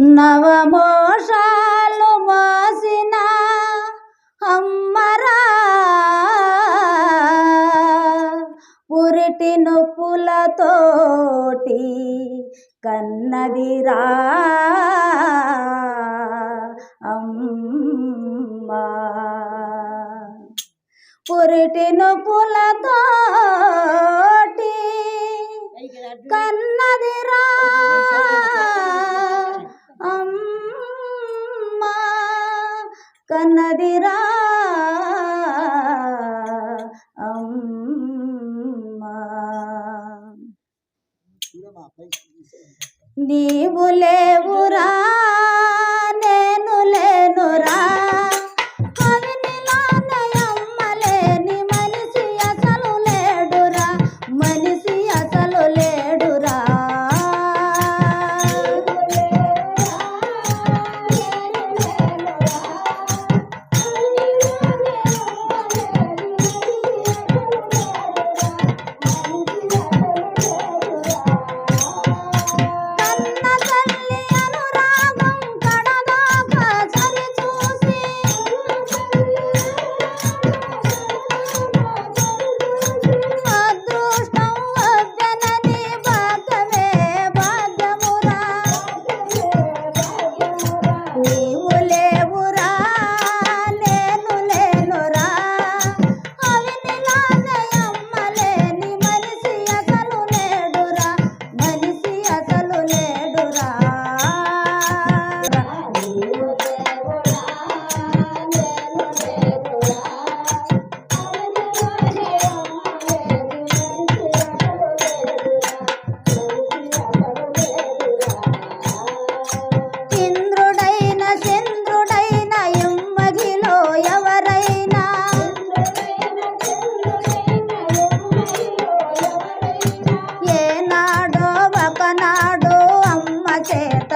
నవమోషాలు మోసిన అమ్మరా. పురిటి నొప్పులతోటి కన్నదిరా. అమ్మా. పురిటి నొప్పులతోటి కన్నదిరా. నీవు లేవురా నేను లేనురా.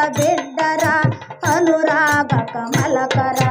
బిడ్డరా అనురాగ కమలకరా